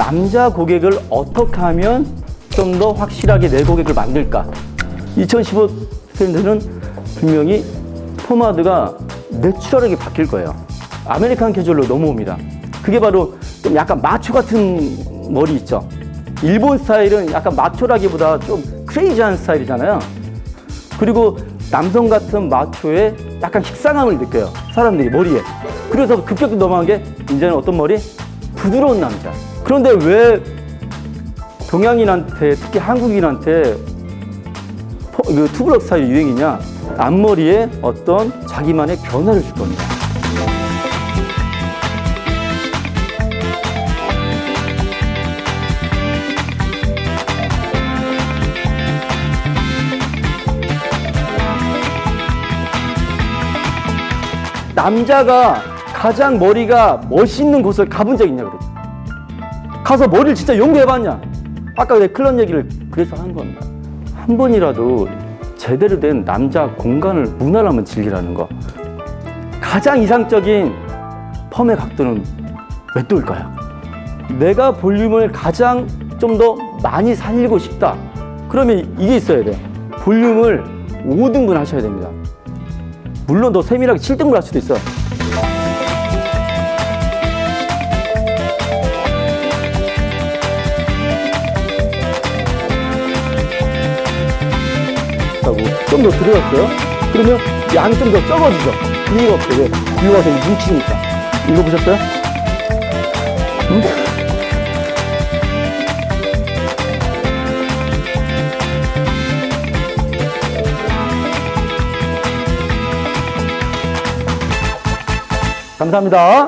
남자 고객을 어떻게 하면 좀 더 확실하게 내 고객을 만들까? 2015 트렌드는 분명히 포마드가 내추럴하게 바뀔 거예요. 아메리칸 캐주얼로 넘어옵니다. 그게 바로 좀 약간 마초 같은 머리 있죠. 일본 스타일은 약간 마초라기보다 좀 크레이지한 스타일이잖아요. 그리고 남성 같은 마초에 약간 식상함을 느껴요. 사람들이 머리에. 그래서 급격히 넘어간 게 이제는 어떤 머리? 부드러운 남자. 그런데 왜 동양인한테 특히 한국인한테 포- 그 투블럭 스타일이 유행이냐? 앞머리에 어떤 자기만의 변화를 줄 겁니다. 남자가 가장 머리가 멋있는 곳을 가본 적 있냐 그러죠. 가서 머리를 진짜 연구해봤냐? 아까 내 클럽 얘기를 그래서 하는 겁니다. 한 번이라도 제대로 된 남자 공간을 문화를 한번 즐기라는 거. 가장 이상적인 펌의 각도는 몇 도일까요? 내가 볼륨을 가장 좀 더 많이 살리고 싶다. 그러면 이게 있어야 돼요. 볼륨을 5등분 하셔야 됩니다. 물론 더 세밀하게 7등분 할 수도 있어. 하고 좀 더 들어갔어요. 그러면 양이 좀 더 적어지죠. 이유가 없어요. 왜? 이유가 되게 뭉치니까. 이거 보셨어요? 응? 감사합니다.